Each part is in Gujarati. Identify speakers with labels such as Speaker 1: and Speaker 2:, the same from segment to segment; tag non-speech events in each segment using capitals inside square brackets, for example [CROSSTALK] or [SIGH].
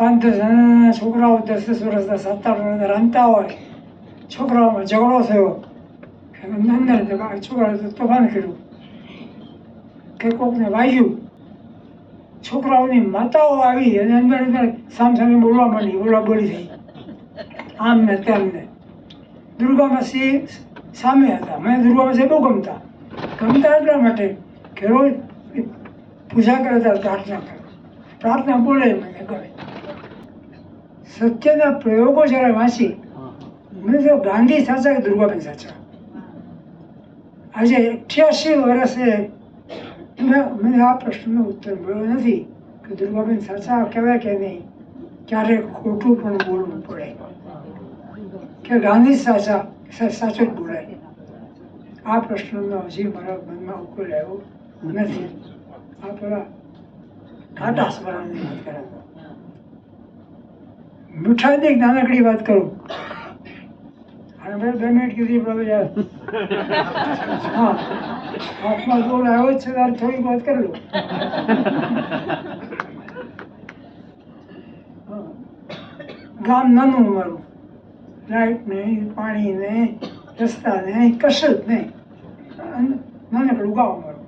Speaker 1: પાંચ દસ જણાના છોકરાઓ દસ દસ વર્ષના સાત આઠ વર્ષના રમતા હોય છોકરાઓમાં ઝઘડો થયો અંદર તો તોફાન કર્યું કે કોકને વાગ્યું છોકરાઓની માતાઓ આવી અને અંદર અંદર સામ સામે બોલવા માંડી બોલા બોલી થઈ આમ ને તેમને દુર્ગામાં સિંહ સામે હતા મને દુર્ગામાં સિંહ બહુ ગમતા ગમતા એટલા માટે કે રોજ પૂજા કરે ત્યારે પ્રાર્થના કરે પ્રાર્થના બોલે મને ગમે સત્યના પ્રયોગો જ્યારે વાંચી મને તો ગાંધી સાચા કે દુર્ગાબેન સાચા આજે અઠ્યાસી વર્ષે મને આ પ્રશ્નનો ઉત્તર મળ્યો નથી કે દુર્ગાબેન સાચા કહેવાય કે નહીં ક્યારેક ખોટું પણ બોલવું પડે કે ગાંધી સાચા સાચું જ બોલાય આ પ્રશ્નનો હજી મારા મનમાં ઉકેલ આવ્યો નથી આ પેલા ઘાટા સ્મરણની વાત કરે છે. મીઠાઈની એક નાનકડી વાત કરું. અને વાત કરી ગામ નાનું અમારું. લાઈટ નહીં, પાણી નહીં, રસ્તા નહીં, કશું જ નહીં. નાનકડું ગામ અમારું.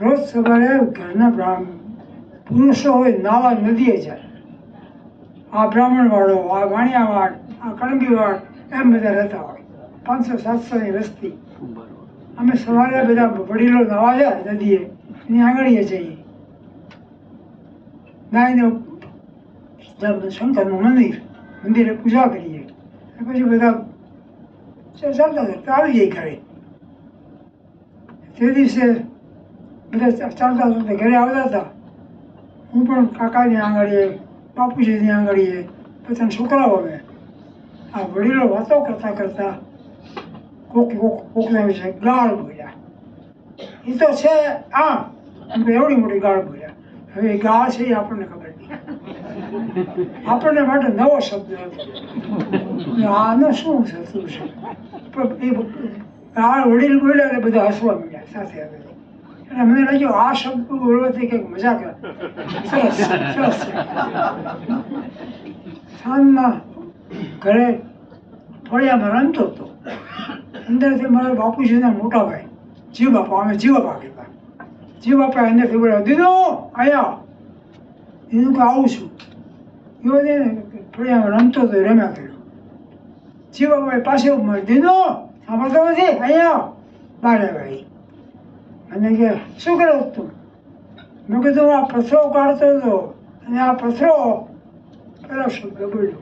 Speaker 1: રોજ સવારે ઘરના બ્રાહ્મણ પુરુષો હોય, નાવા નદીએ જાય. આ બ્રાહ્મણવાળો, આ વાણિયાવાડ આ કણબીવાડ એમ બધા રહેતા હોય. પાંચસો, સાતસોની વસ્તી. અમે સવારે બધા વડીલો નવા જાય નદીએ, એની આંગળીએ જઈએ. નાઈને શંકરનું મંદિર, મંદિરે પૂજા કરીએ. પછી બધા ચાલતા ચાલતા આવી જાય ઘરે. તે દિવસે બધા ચાલતા ચાલતા ઘરે આવતા હતા. હું પણ કાકાની આંગળીએ બાપુજીની આંગળીએ પોતાના છોકરાઓ આવે. આ વડીલો વાતો કરતાં કરતાં કોક કોક કોકના વિશે ગાળ બોલ્યા એ તો છે આમ. એવડી મોટી ગાળ બોલ્યા હવે એ ગાળ છે એ આપણને ખબર નહીં. આપણને માટે નવો શબ્દ હતો. આનો શું થતું છે? પણ એ ગાળ વડીલ બોલ્યા એટલે બધા હસવા મળ્યા સાથે આવે એટલે મને લાગ્યું આ શબ્દ બોલવાથી કંઈક મજા કરે. સરસ સરસ. છે ઘરે ફળિયામાં રમતો હતો. અંદરથી મારા બાપુજીના મોટા ભાઈ, જીવ બાપા, અમે જીવ બાપા કહેતા. જીવ બાપા અંદરથી બોલ્યા, દીદો, આયા. એનું કે, આવું છું. એવો ફળિયામાં રમતો હતો, રમ્યા કર્યો. જીવ બાપાએ પાસે દીદો, સાંભળતો નથી? અહીંયા બારે ભાઈ. અને કે શું કરો તું? મેં કીધું આ પથરો કાઢતો હતો અને આ પથરો પેલો શબ્દ બોલ્યો.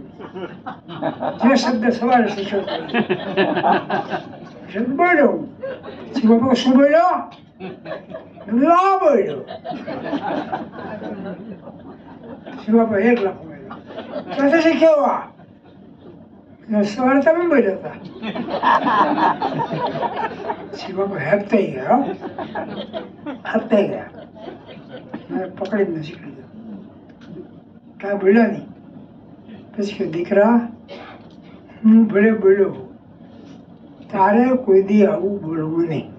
Speaker 1: જે શબ્દ સવારે શીખ્યો. શબ્દ બોલ્યો. બાપા શું બોલ્યો? આ બોલ્યો. બાપા એક લાખ બોલ્યો. ક્યાંથી શીખ્યો આ. સવારે તમે બોલ્યા હતા. [LAUGHS] બાપા હેપ થઈ ગયા હો. થઈ ગયા મેં પકડીને શીખી દીધું કાંઈ બોલ્યા નહીં. પછી કે દીકરા હું ભલે બોલ્યો તારે કોઈ દી આવું બોલવું નહીં.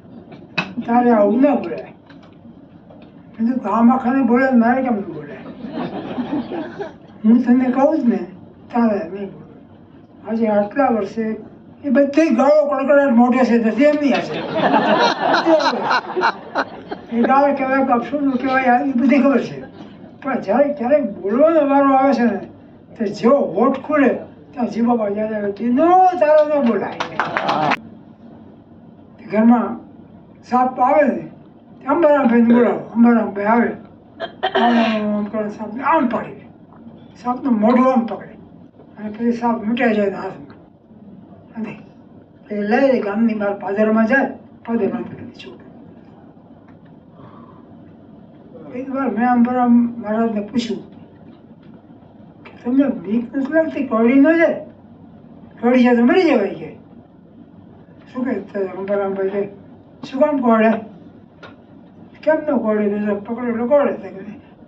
Speaker 1: તારે આવું ના બોલાય. મેં ગામમાં ગામ આખાને બોલે ને મારે કેમ બોલાય? હું તને કહું જ ને તારે નહીં બોલવું. આજે આટલા વર્ષે એ બધી ગાળો કડકડાટ મોઢે છે નથી એમની હશે એ ગાળ કહેવાય કે નું કહેવાય એ બધી ખબર છે પણ જ્યારે ક્યારેક બોલવાનો વારો આવે છે ને તો જેવો હોઠ ખુલે ત્યાં જીવા બાબા યાદ આવે દીનો તારો ન બોલાય ઘરમાં સાપ આવે ને અંબારામભાઈને બોલાવો અંબારામભાઈ આવે આમ કરે સાપને આમ પાડી સાપનું મોઢું આમ પકડે અને પછી સાપ મૂટ્યા જાય હાથમાં અને એ લઈ ગામની બહાર પાદરમાં જાય પાદરમાં કરી છોડે એક વાર મેં અંબારામ મહારાજને પૂછ્યું કે તમને બીક નથી લાગતી કોળી ન જાય? કોળી જાય તો મરી જવાય કે? શું કહે તો અંબારામભાઈ કે શું કામ કોળે? કેમ ન કોળે? તો પકડે એટલે કોડે તો કે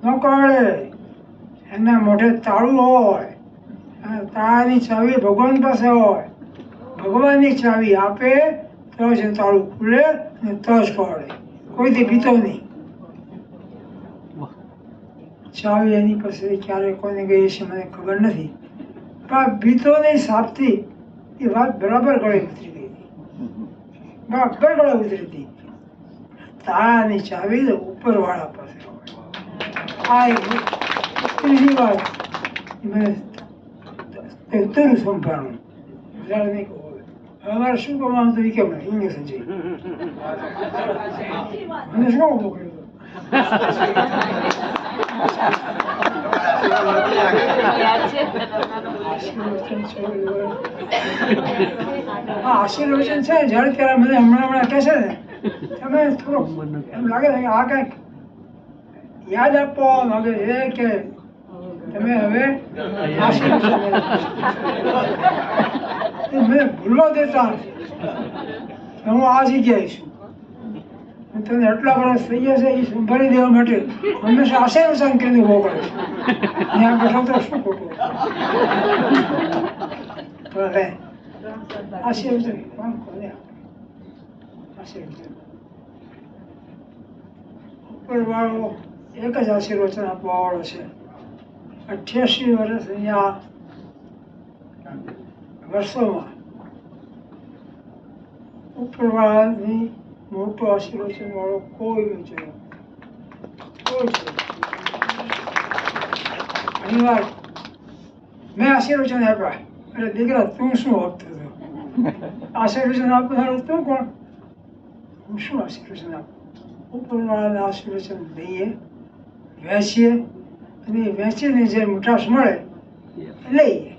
Speaker 1: ન કોડે એના મોઢે તાળું હોય. તાળાની ચાવી ભગવાન પાસે હોય. ભગવાનની ચાવી આપે, તો જ તારું ખુલે ને તો જ કોડે કોઈથી પીતો નહીં. ચાવી એની પાસે ક્યારે કોને ગઈ છે મને ખબર નથી. પણ ભીતોની સાપથી એ વાત બરાબર ગળે ઉતરી ગઈ. બરાબર ગળે ઉતરી હતી તાળાની ચાવી તો ઉપરવાળા પાસે આ એક વાત. મેં તે ઉત્તરું સંભાળું ગુજરાત નહીં કહું હવે. હવે મારે શું કરવાનું હતું એ કેમ નહીં ઇંગ્લિશ જ મને શું ઉભો કર્યો હતો? આશીર્વચન છે હા આશીર્વચન છે જ્યારે ત્યારે મને હમણાં હમણાં કહે છે ને તમે થોડોક એમ લાગે છે કે આ કંઈક યાદ આપવા માંગે છે કે તમે હવે એ ભૂલો દેતા હું આ જગ્યાએ છું. હું તને એટલા વર્ષ થઈ ગયા છે, એ સંભાળી દેવા માટે હંમેશા આશીર્વચન કરીને ઊભો કરે ત્યાં બેઠો તો શું ખોટું? કોને આપે? એક જ આશીર્વચન આપવા વાળો છે. અઠ્યાસી વર્ષ અહીંયા વર્ષોમાં ઉપરવાળાની મોટો આશીર્વચન વાળો કોઈ વિચાર જોયો. ઘણીવાર મેં આશીર્વચન આપ્યા. એટલે દીકરા, તું શું આપતો હતો આશીર્વચન આપનારો તું કોણ? હું શું આશીર્વચન આપું? ઉપરવાળાને આશીર્વચન દઈએ, વહેંચીએ અને વેચીને જે મીઠાશ મળે લઈએ.